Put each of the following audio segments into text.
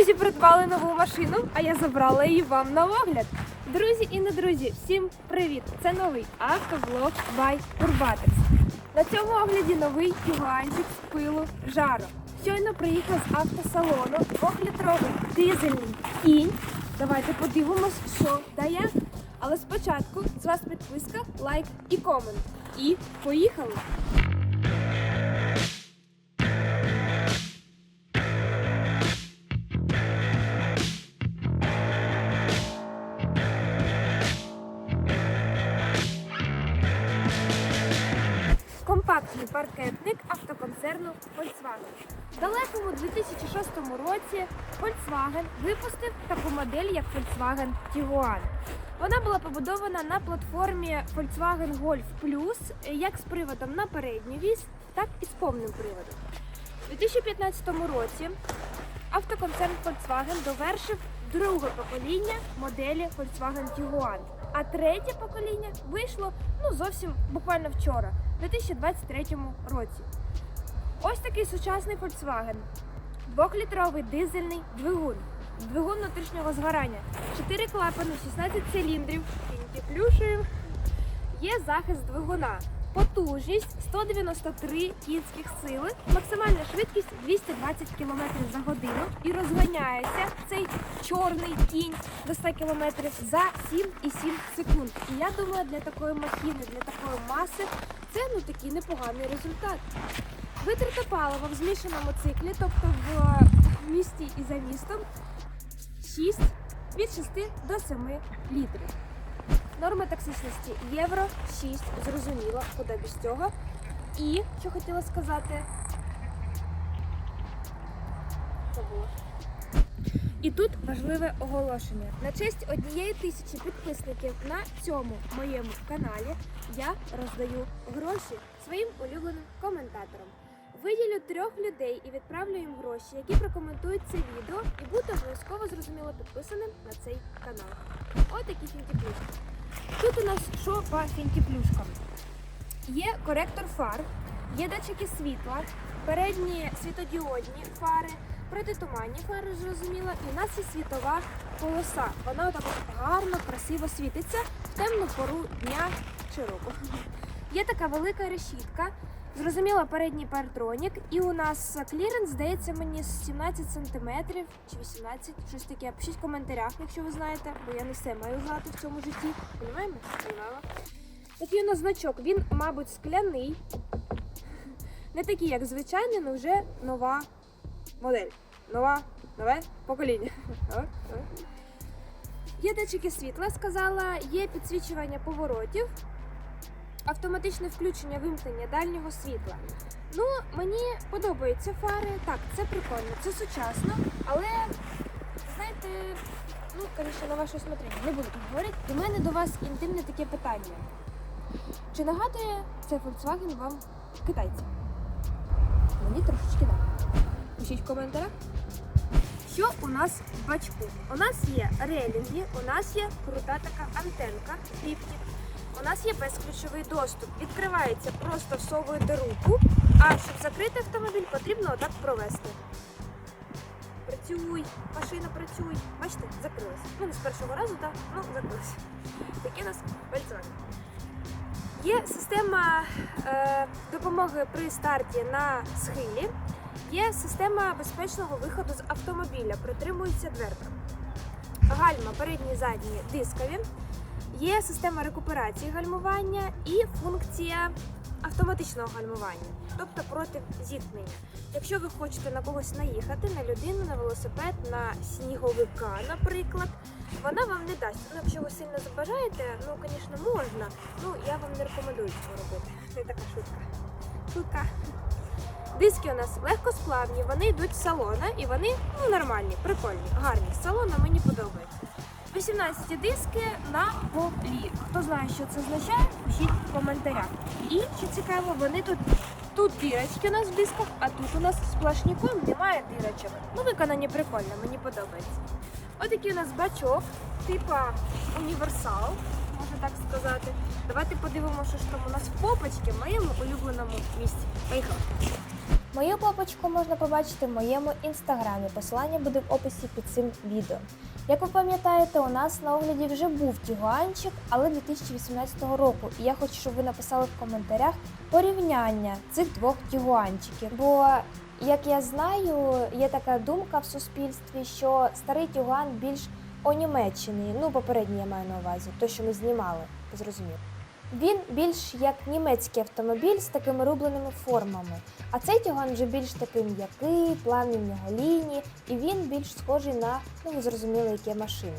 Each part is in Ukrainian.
Друзі придбали нову машину, а я забрала її вам на огляд. Друзі і не друзі, всім привіт! Це новий автоблог by Urbatex. На цьому огляді новий юганчик з пилу жару. Щойно приїхав з автосалону двохлітровий дизельний кінь. Давайте подивимось, що як. Але спочатку з вас підписка, лайк і комент. І поїхали! Компактний паркетник автоконцерну Volkswagen. В далекому 2006 році Volkswagen випустив таку модель, як Volkswagen Tiguan. Вона була побудована на платформі Volkswagen Golf Plus як з приводом на передню вісь, так і з повним приводом. У 2015 році автоконцерн Volkswagen довершив друге покоління моделі Volkswagen Tiguan. А третє покоління вийшло ну зовсім буквально вчора, в 2023 році. Ось такий сучасний Volkswagen. Двохлітровий дизельний двигун. Двигун внутрішнього згорання. 4 клапани, 16 циліндрів. Плюшуємо. Є захист двигуна. Потужність 193 кінських сили, максимальна швидкість 220 км за годину і розганяється цей чорний кінь до 100 км за 7,7 секунд. І я думаю, для такої махіни, для такої маси це ну такий непоганий результат. Витрата палива в змішаному циклі, тобто в місті і за містом, 6 від 6 до 7 літрів. Норма токсичності євро 6, зрозуміло, куди без цього. І що хотіла сказати. Забула. І тут важливе оголошення. На честь однієї тисячі підписників на цьому моєму каналі я роздаю гроші своїм улюбленим коментаторам. Виділю трьох людей і відправлю їм гроші, які прокоментують це відео і будуть обов'язково зрозуміло підписаним на цей канал. Ось такі фінтіплюшки. Тут у нас що по фінтіплюшкам? Є коректор фар, є датчики світла, передні світодіодні фари, протитуманні фари, зрозуміло, і у нас є світова полоса. Вона так гарно, красиво світиться в темну пору дня чи року. Є така велика решітка. Зрозуміло, передній партронік, і у нас кліренс, здається, мені 17 см чи 18, щось таке. Пишіть в коментарях, якщо ви знаєте, бо я не все маю знати в цьому житті. Понимала. Такий у нас значок, він, мабуть, скляний. Не такий, як звичайний, але вже нова модель. Нова, нове покоління. Є датчики світла, сказала, є підсвічування поворотів, автоматичне включення вимкнення дальнього світла. Ну, мені подобаються фари. Так, це прикольно, це сучасно, але знаєте, ну, звісно, на ваше усмотрення, не буду так говорити. У мене до вас інтимне таке питання. Чи нагадує цей Volkswagen вам китайців? Мені трошечки так. Пишіть в коментарях. Що у нас в бачку? У нас є релінги, у нас є крута така антенка ліфті. У нас є безключовий доступ. Відкривається, просто всовуєте руку, а щоб закрити автомобіль, потрібно отак провести. Працюй, машина працюй. Бачите, закрилася. Ну, не з першого разу, так, ну закрилася. Такі у нас Volkswagen. Є система е, допомоги при старті на схилі. Є система безпечного виходу з автомобіля, притримується дверка. Гальма передні і задні дискові. Є система рекуперації гальмування і функція автоматичного гальмування, тобто проти зіткнення. Якщо ви хочете на когось наїхати, на людину, на велосипед, на сніговика, наприклад, вона вам не дасть. Ну, якщо ви сильно забажаєте, ну, звісно, можна. Ну, я вам не рекомендую цього робити. Це така шутка. Шутка. Диски у нас легкосплавні, вони йдуть з салона і вони ну, нормальні, прикольні, гарні. З салона мені подобається. 18 диски на полі. Хто знає, що це означає, пишіть в коментарях. І що цікаво, вони тут. Тут дірочки у нас в дисках, а тут у нас сплошняком немає дірочок. Ну, виконані прикольно, мені подобається. Отакий у нас бачок, типа універсал, можна так сказати. Давайте подивимося, що там у нас в попочці, в моєму улюбленому місці. Поїхали. Мою попочку можна побачити в моєму інстаграмі. Посилання буде в описі під цим відео. Як ви пам'ятаєте, у нас на огляді вже був тігуанчик, але 2018 року. І я хочу, щоб ви написали в коментарях порівняння цих двох тігуанчиків. Бо, як я знаю, є така думка в суспільстві, що старий тігуан більш онімечений. Ну, попередній я маю на увазі, той, що ми знімали, зрозуміло. Він більш як німецький автомобіль з такими рубленими формами. А цей тяган вже більш такий м'який, плавні в нього лінії, і він більш схожий на, ну ви зрозуміли, які машини.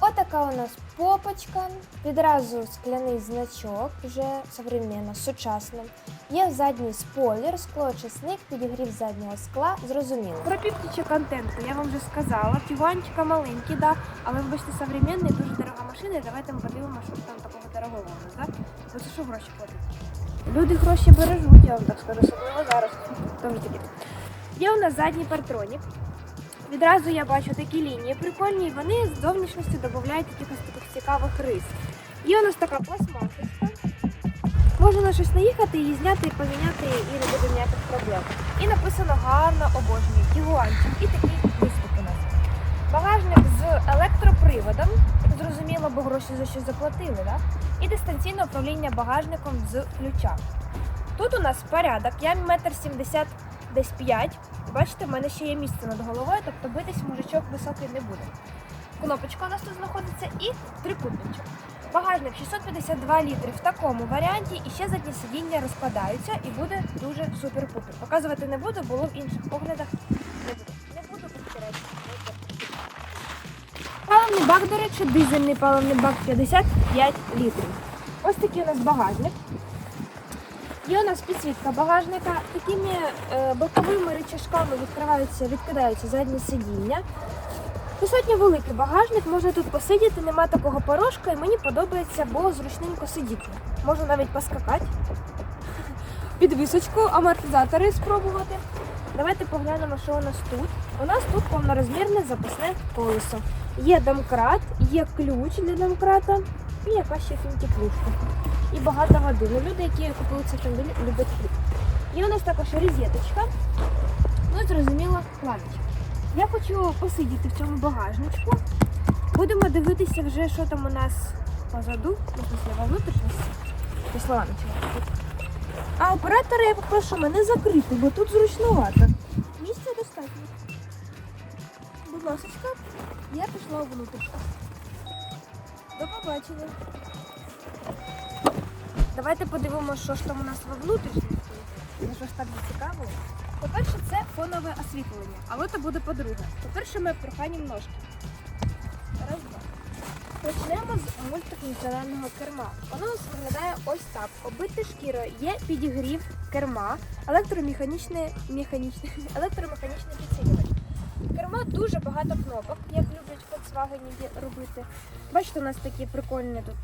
Отака у нас попочка, відразу скляний значок, вже современно, сучасно. Є задній спойлер, склоочисник, підігрів заднього скла, зрозуміло. Про півтічі контенту я вам вже сказала. Тігуанчика маленький, да, але вибачте, современний, дуже дорога машина. І давайте ми подивимося, що там такого нас, да? За що гроші платять? Люди гроші бережуть, я вам так скажу, особливо зараз. Дуже таки. Є у нас задній партронік. Відразу я бачу такі лінії прикольні, і вони з зовнішності додають якихось таких цікавих рис. Є у нас така пластмасочка. Можна на щось наїхати, її зняти і поміняти, і не буде ніяких проблем. І написано гарно обожнює тігуанчик. І такий виступ у нас. Багажник з електроприводом, зрозуміло, бо гроші за щось заплатили, да? і дистанційне управління багажником з ключа. Тут у нас порядок, я метр сімдесят десь 5. Бачите, в мене ще є місце над головою, тобто битись мужичок високий не буде. Кнопочка у нас тут знаходиться і трикутничок. Багажник 652 літри в такому варіанті, і ще задні сидіння розкладаються і буде дуже супер-пупер. Показувати не буду, було в інших оглядах. Паливний бак, до речі, дизельний паливний бак 55 літрів. Ось такий у нас багажник. Є у нас підсвітка багажника. Такими е, боковими рычажками відкриваються, відкидаються задні сидіння. Достатньо великий багажник, можна тут посидіти, нема такого порожка, і мені подобається, бо зручненько сидіти. Можна навіть поскакати. Підвисочку, амортизатори спробувати. Давайте поглянемо, що у нас тут. У нас тут повнорозмірне запасне колесо. Є домкрат, є ключ для домкрата і якась ще фінтіклюшка. І багато води. Ну, люди, які купили цей автомобіль, люблять хліб. Є у нас також розеточка. Ну і зрозуміло, планочка. Я хочу посидіти в цьому багажничку. Будемо дивитися вже, що там у нас позаду, ну, після внутрішності. Пішла почала. А оператора я попрошу мене закрити, бо тут зручнувато. Будь ласка, я пішла у внутрішню. До побачення. Давайте подивимося, що ж там у нас во внутрішності. Ну що ж так цікаво. По-перше, це фонове освітлення, але це буде по-друге. По-перше, ми проханім ножки. Раз, два. Почнемо з мультифункціонального керма. Воно у нас виглядає ось так. Оббите шкірою є підігрів керма, електромеханічне, механічне, електромеханічний підсилювач. Керма дуже багато кнопок, як люблять Volkswagen робити. Бачите, у нас такі прикольні тут.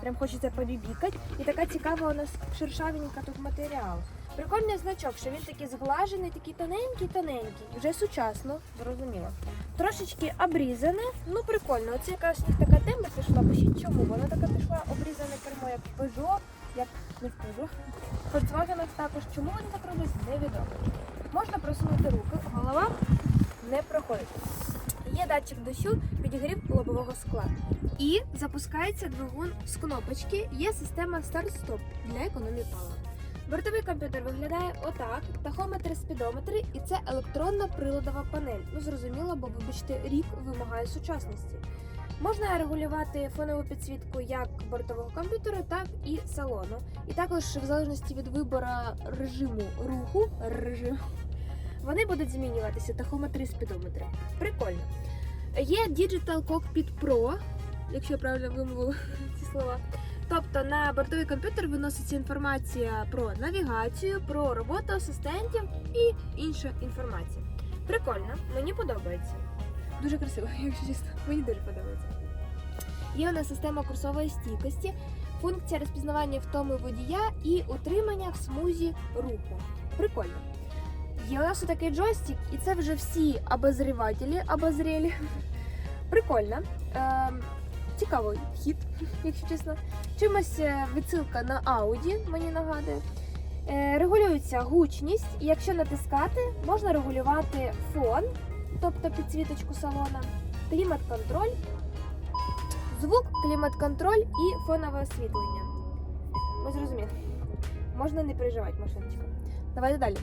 Прям хочеться побібікати. І така цікава у нас шершавенька тут матеріал. Прикольний значок, що він такий зглажений, такий тоненький-тоненький. Вже сучасно, зрозуміло. Трошечки обрізане, ну прикольно. Оце якась така тема пішла. Пишіть чому. Вона така пішла обрізане кермо, як Peugeot, як не в Peugeot. Volkswagen також. Чому вони так роблять, невідомо. Можна просунути руки, голова не проходить. Є датчик дощу, підігрів лобового скла. І запускається двигун з кнопочки. Є система старт-стоп для економії палива. Бортовий комп'ютер виглядає отак: тахометри, спідометри, і це електронна приладова панель. Ну зрозуміло, бо вибачте, рік вимагає сучасності. Можна регулювати фонову підсвітку як бортового комп'ютера, так і салону. І також, в залежності від вибору режиму руху, режим, вони будуть змінюватися тахометри і спідометри. Прикольно. Є Digital Cockpit Pro, якщо я правильно вимовила ці слова. Тобто на бортовий комп'ютер виноситься інформація про навігацію, про роботу асистентів і інша інформація. Прикольно, мені подобається. Дуже красиво, якщо чесно. Мені дуже подобається. Є у нас система курсової стійкості, функція розпізнавання втоми водія і утримання в смузі руху. Прикольно. Є у нас такий джойстик, і це вже всі обозрівателі обозрілі. Прикольно. Ем, цікавий хід, якщо чесно. Чимось е, відсилка на Audi мені нагадує. Е, Регулюється гучність, і якщо натискати, можна регулювати фон, тобто підсвіточку салона, клімат-контроль, звук, клімат-контроль і фонове освітлення. Ми зрозуміли. Можна не переживати, машиночка. Давайте далі.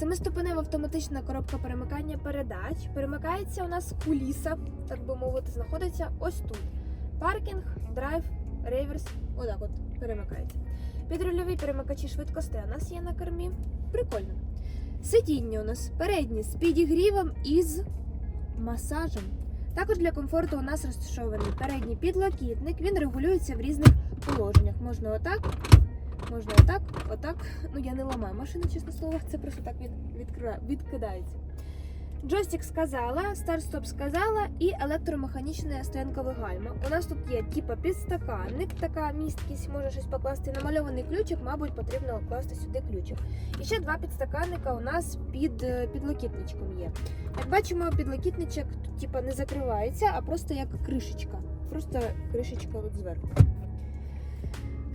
Семиступенева автоматична коробка перемикання передач. Перемикається у нас куліса, так би мовити, знаходиться ось тут. Паркінг, драйв, реверс. Отак от перемикається. Підрульові перемикачі швидкостей у нас є на кермі. Прикольно. Сидіння у нас переднє з підігрівом і з масажем. Також для комфорту у нас розташований передній підлокітник. Він регулюється в різних положеннях. Можна отак, можна отак, отак. Ну я не ламаю машину, чесне слово, це просто так від, відкра... відкидається. Джойстик сказала, старт-стоп сказала і електромеханічне стоянкове гальма. У нас тут є типа підстаканник, така місткість, може щось покласти. Намальований ключик, мабуть, потрібно класти сюди ключик. І ще два підстаканника у нас під е, підлокітничком є. Як бачимо, підлокітничок типа не закривається, а просто як кришечка. Просто кришечка от зверху.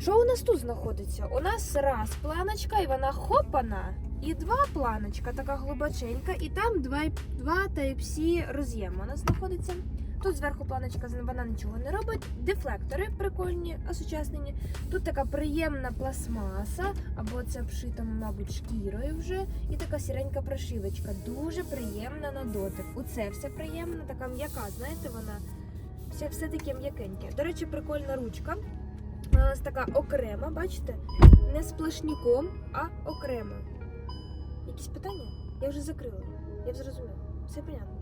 Що у нас тут знаходиться? У нас раз планочка, і вона хопана. І два планочка, така глибоченька, і там два, два Type-C у нас знаходиться. Тут зверху планочка, вона нічого не робить. Дефлектори прикольні, осучаснені. Тут така приємна пластмаса, або це обшито, мабуть, шкірою вже. І така сіренька прошивочка. Дуже приємна на дотик. Оце все приємно, така м'яка, знаєте, вона все, все таке м'якеньке. До речі, прикольна ручка. Вона у нас така окрема, бачите? Не сплошняком, а окремо. Якісь питання? Я вже закрила. Я зрозуміла. Все понятно.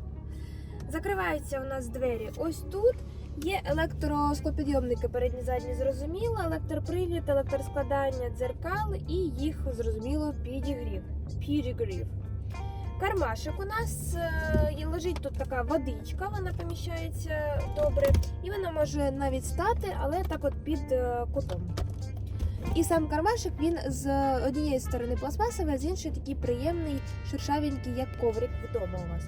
Закриваються у нас двері ось тут. Є електросклопідйомники передні задні зрозуміло, електропривід, електроскладання дзеркал і їх зрозуміло підігрів. Підігрів. Кармашик у нас е, лежить тут така водичка, вона поміщається добре, і вона може навіть стати, але так от під е, кутом. І сам кармашик він з однієї сторони пластмасовий, а з іншої такий приємний, шершавенький, як коврик вдома у вас.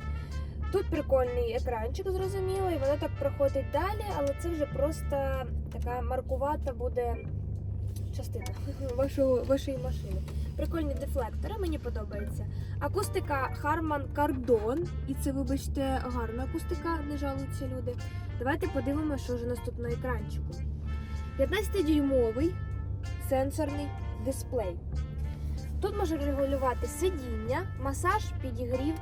Тут прикольний екранчик, зрозуміло, і воно так проходить далі, але це вже просто така маркувата буде частина вашої машини. Прикольні дефлектори, мені подобається. Акустика Harman Kardon, і це, вибачте, гарна акустика, не жалуються люди. Давайте подивимося, що ж у на екранчику. 15-дюймовий сенсорний дисплей. Тут може регулювати сидіння, масаж, підігрів.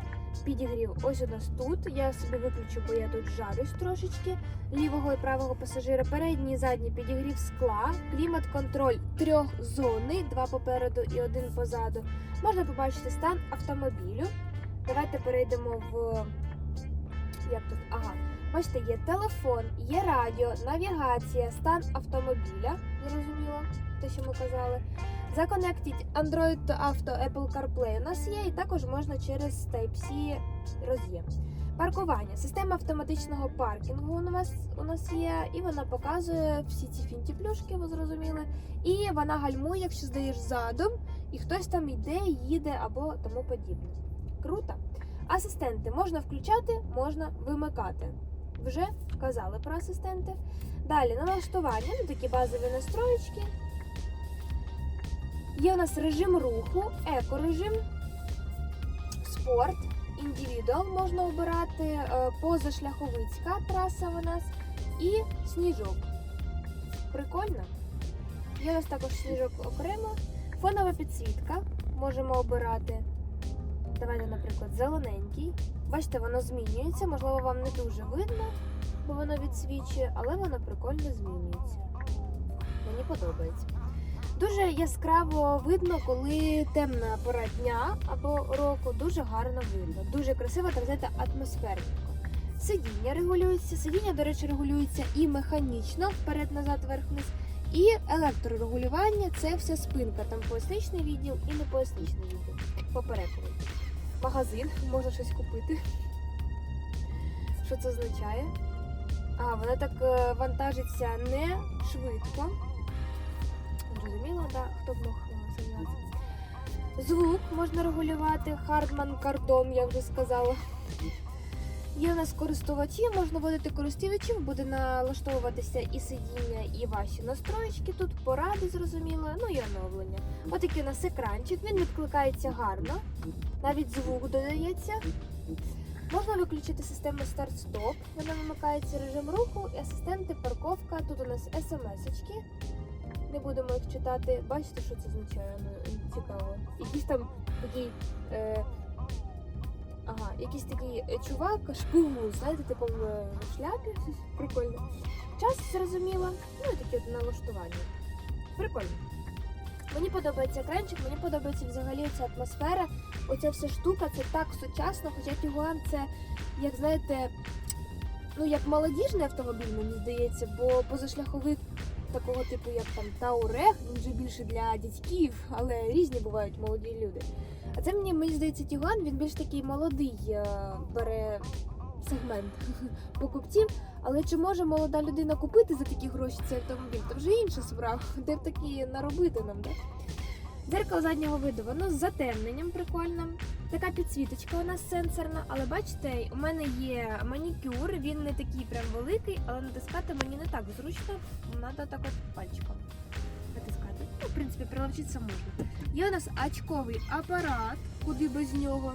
Підігрів ось у нас тут. Я собі виключу, бо я тут жарюсь трошечки. Лівого і правого пасажира, передній і задній підігрів скла, клімат-контроль трьохзонний, два попереду і один позаду. Можна побачити стан автомобілю. Давайте перейдемо в. Як тут? Ага. Бачите, є телефон, є радіо, навігація, стан автомобіля. Зрозуміло, те, що ми казали. Законектіть Android Auto Apple CarPlay у нас є, і також можна через Type-C роз'єм. Паркування. Система автоматичного паркінгу у нас, у нас є, і вона показує всі ці фінті-плюшки, ви зрозуміли. І вона гальмує, якщо здаєш задом, і хтось там йде, їде або тому подібне. Круто. Асистенти можна включати, можна вимикати. Вже казали про асистенти. Далі налаштування, ну такі базові настроєчки. Є у нас режим руху, екорежим, спорт, індивідуал можна обирати, е, позашляховицька траса у нас і сніжок. Прикольно. Є у нас також сніжок окремо. Фонова підсвітка можемо обирати. Давайте, наприклад, зелененький. Бачите, воно змінюється. Можливо, вам не дуже видно, бо воно відсвічує, але воно прикольно змінюється. Мені подобається. Дуже яскраво видно, коли темна пора дня або року, дуже гарно видно. Дуже красиво, так знаєте, атмосферненько. Сидіння регулюється. Сидіння, до речі, регулюється і механічно, вперед-назад, вверх-вниз, і електрорегулювання це вся спинка. Там поясничний відділ і не поясничний відділ. Поперековий. Магазин, можна щось купити. Що це означає? А, вона так е, вантажиться не швидко. Зрозуміло, да? хто б мог сумніватися. Звук можна регулювати, Хардман Кардон, я вже сказала. Є у нас користувачі, можна вводити користувачів, буде налаштовуватися і сидіння, і ваші настройки тут, поради зрозуміло, ну і оновлення. Отакий у нас екранчик, він відкликається гарно, навіть звук додається. Можна виключити систему старт-стоп, вона вимикається режим руху, і асистенти, парковка. Тут у нас смс-очки. Не будемо їх читати. Бачите, що це означає? Ну, цікаво. Якийсь там такий. Е, ага, якийсь такий е, чувак, шпигун, знаєте, типу в шляпі. Прикольно. Час зрозуміло. Ну і таке налаштування. Прикольно. Мені подобається екранчик, мені подобається взагалі ця атмосфера. Оця вся штука, це так сучасно, хоча Тігуан це, як знаєте, ну як молодіжний автомобіль, мені здається, бо позашляховик такого типу, як там Таурех, він вже більше для дядьків, але різні бувають молоді люди. А це мені, мені здається, Тігуан, він більш такий молодий е, бере сегмент покупців. Але чи може молода людина купити за такі гроші цей автомобіль? Це вже інша справа, де б такі наробити нам, да? Дзеркало заднього виду, воно з затемненням прикольним. Така підсвіточка у нас сенсорна, але бачите, у мене є манікюр, він не такий прям великий, але натискати мені не так зручно. Треба так от пальчиком натискати. Ну, в принципі, приловчитися можна. Є у нас очковий апарат, куди без нього,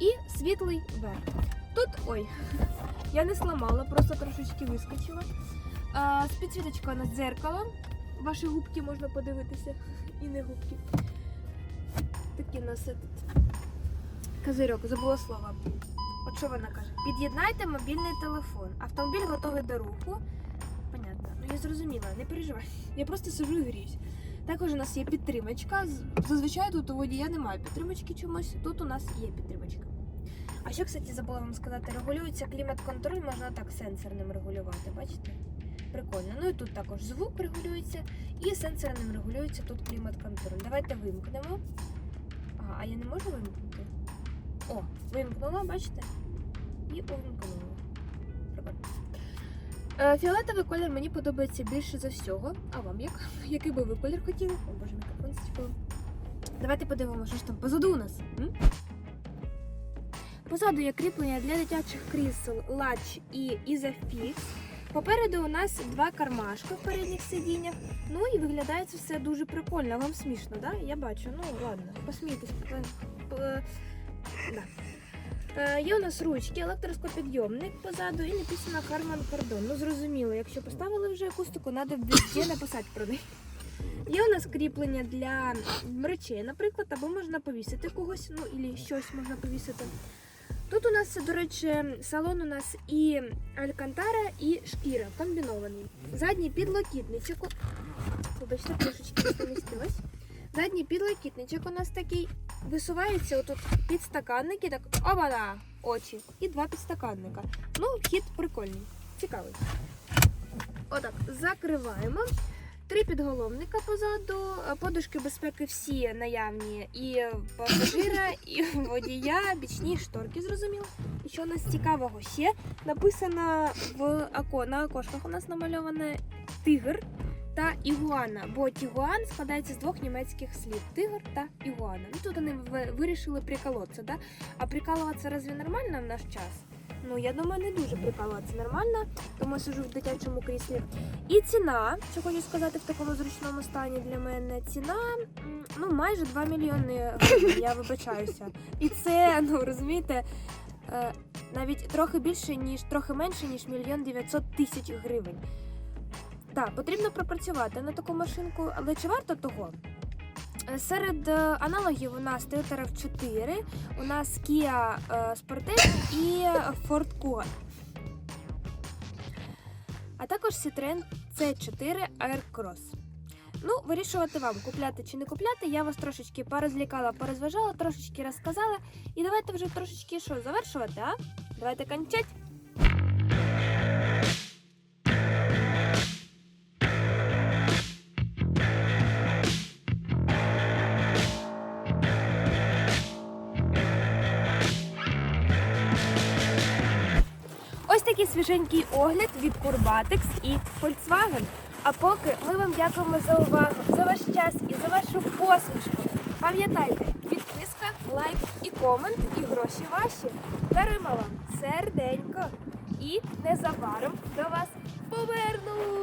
і світлий верх. Тут ой, я не сламала, просто трошечки вискочила. А, з підсвіточкою у нас дзеркало. Ваші губки можна подивитися. І не губки. Такий у нас козирьок, забула слово. От що вона каже? Під'єднайте мобільний телефон. Автомобіль готовий до руху. Понятно. Ну я зрозуміла, не переживай. Я просто сижу і гріюсь. Також у нас є підтримочка. Зазвичай тут у водія немає підтримочки чомусь. Тут у нас є підтримочка. А що, кстати, забула вам сказати, регулюється клімат-контроль, можна так сенсорним регулювати, бачите? Прикольно. Ну і тут також звук регулюється, і сенсорним регулюється тут клімат-контроль. Давайте вимкнемо. Ага, а я не можу вимкнути? О, вимкнула, бачите? І увімкнула. Е, Фіолетовий колір мені подобається більше за всього. А вам як? Який би ви колір хотіли? О, боже, мікрофон зачепив. Давайте подивимося, що ж там позаду у нас. М? Позаду є кріплення для дитячих крісел Latch і Isofix. Попереду у нас два кармашки в передніх сидіннях. Ну і виглядає це все дуже прикольно. Вам смішно, да? Я бачу. Ну ладно, посмійтесь. Да. Е, є у нас ручки, електроскопідйомник позаду і написано Harman Kardon. Ну зрозуміло, якщо поставили вже акустику, треба везде написати про неї. Є у нас кріплення для речей, наприклад, або можна повісити когось, ну і щось можна повісити. Тут у нас, до речі, салон у нас і алькантара, і шкіра комбінований. Задній підлокітничок. Вибачте, трошечки помістилось. Задній підлокітничок у нас такий. Висуваються отут підстаканники, так обана, очі. І два підстаканника. Ну, хід прикольний, цікавий. Отак, закриваємо. Три підголовника позаду, подушки безпеки всі наявні. І пасажира, і водія, бічні шторки, зрозуміло. І що у нас цікавого ще? Написано в око, на окошках у нас намальоване тигр та ігуана. Бо тігуан складається з двох німецьких слів тигр та ігуана. Ну тут вони вирішили приколотися, да? А прикалуватися разве нормально в наш час? Ну, я думаю, не дуже прикалуватися нормально, тому я сижу в дитячому кріслі. І ціна, що хочу сказати в такому зручному стані для мене, ціна ну майже 2 мільйони гривень, я вибачаюся. І це, ну розумієте, е, навіть трохи більше, ніж трохи менше, ніж мільйон 900 тисяч гривень. Так, потрібно пропрацювати на таку машинку, але чи варто того? Е, Серед е, аналогів у нас Toyota RAV4, у нас Kia е, Sportage і Ford Kuga. А також Citroen C4 Aircross. Ну, вирішувати вам, купляти чи не купляти. Я вас трошечки порозлікала, порозважала, трошечки розказала. І давайте вже трошечки що, завершувати, а? Давайте кончать. Такий свіженький огляд від Курбатекс і Volkswagen. А поки ми вам дякуємо за увагу, за ваш час і за вашу посмішку. Пам'ятайте, підписка лайк і комент, і гроші ваші. Даруємо вам серденько. І незабаром до вас повернусь.